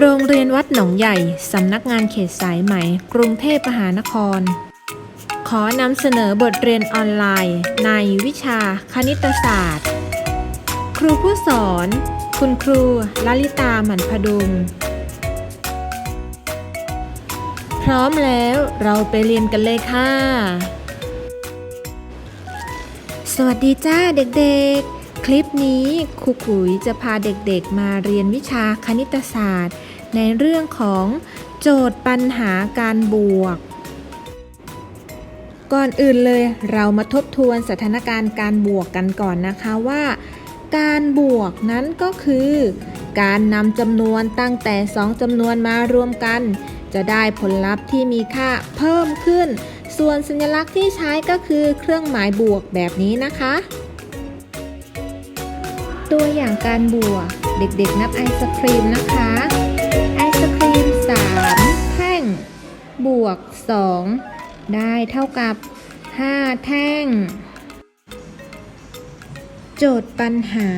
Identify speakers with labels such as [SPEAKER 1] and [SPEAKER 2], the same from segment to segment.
[SPEAKER 1] โรงเรียนวัดหนองใหญ่ สำนักงานเขตสายไหม กรุงเทพมหานคร ขอนำเสนอบทเรียนออนไลน์ ในวิชาคณิตศาสตร์ ครูผู้สอน คุณครูลลิตาหมันพดุง พร้อมแล้วเราไปเรียนกันเลยค่ะ สวัสดีจ้าเด็กๆ คลิปนี้ครูกุ๋ยจะพาเด็กๆมาเรียนวิชาคณิตศาสตร์ ในเรื่องของโจทย์ปัญหาการบวก ก่อนอื่นเลยเรามาทบทวนสถานการณ์การบวกกันก่อนนะคะว่า การบวกนั้นก็คือ การนำจำนวนตั้งแต่ 2จำนวนมารวมกัน จะได้ผลลัพธ์ที่มีค่าเพิ่มขึ้น ส่วนสัญลักษณ์ที่ใช้ก็คือเครื่องหมายบวกแบบนี้นะคะ ตัวอย่างการบวก เด็กๆนับไอศครีมนะคะ ไอศครีม 3 แท่ง บวก 2 ได้เท่ากับ 5 แท่ง โจทย์ปัญหา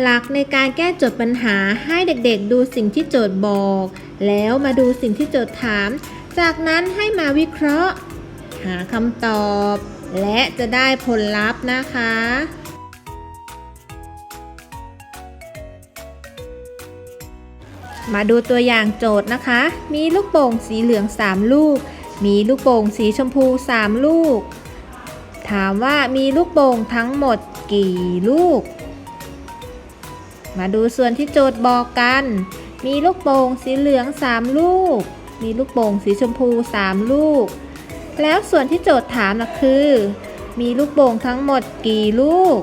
[SPEAKER 1] หลักในการแก้โจทย์ปัญหาให้เด็กๆ ดูสิ่งที่โจทย์บอก แล้วมาดูสิ่งที่โจทย์ถาม จากนั้นให้มาวิเคราะห์ หาคำตอบและจะได้ผลลัพธ์นะคะ มาดูตัวอย่างโจทย์นะคะ มีลูกโป่งสีเหลือง 3 ลูก มีลูกโป่งสีชมพู 3 ลูก ถามว่ามีลูกโป่งทั้งหมดกี่ลูก มาดูส่วนที่โจทย์บอกกัน มีลูกโป่งสีเหลือง 3 ลูก มีลูกโป่งสีชมพู 3 ลูก แล้วส่วนที่โจทย์ถามนะคือ มีลูกโป่งทั้งหมดกี่ลูก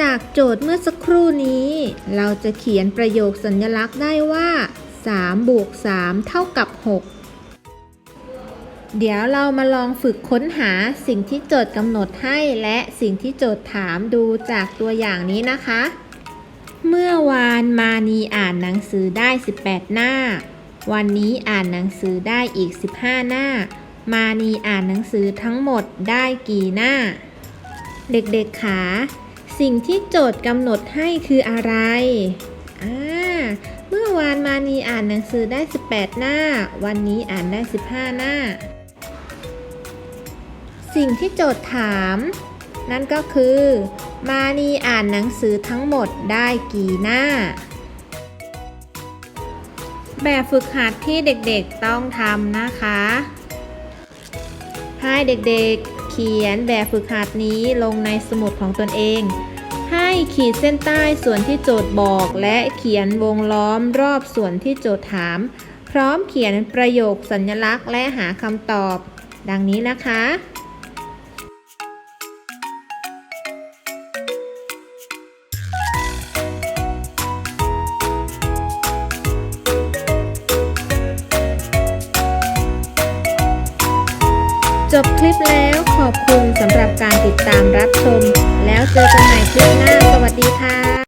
[SPEAKER 1] จากโจทย์เมื่อสักครู่นี้ เราจะเขียนประโยคสัญลักษณ์ได้ว่า3บวก3เท่ากับ 6 เดี๋ยวเรามาลองฝึกค้นหาสิ่งที่โจทย์กำหนดให้และสิ่งที่โจทย์ถามดูจากตัวอย่างนี้นะคะ เมื่อวานมานีอ่านหนังสือได้ 18 หน้า วันนี้อ่านหนังสือได้อีก 15 หน้า มานีอ่านหนังสือทั้งหมดได้กี่หน้า เด็กๆขา สิ่งที่โจทย์กำหนดให้คืออะไร อ่า เมื่อวานมานีอ่านหนังสือได้ 18 หน้า วันนี้อ่านได้ 15 หน้า สิ่งที่โจทย์ถาม นั่นก็คือ มานีอ่านหนังสือทั้งหมดได้กี่หน้า แบบฝึกหัดที่เด็กๆต้องทำนะคะ ให้เด็กๆ ขียนแบบฝึกหัดนี้ลงในสมุดของตนเอง ให้ขีดเส้นใต้ส่วนที่โจทย์บอกและเขียนวงล้อมรอบส่วนที่โจทย์ถาม พร้อมเขียนประโยคสัญลักษณ์และหาคำตอบ ดังนี้นะคะ จบคลิปแล้วขอบคุณสำหรับการติดตามรับชม แล้วเจอกันใหม่คลิปหน้า สวัสดีค่ะ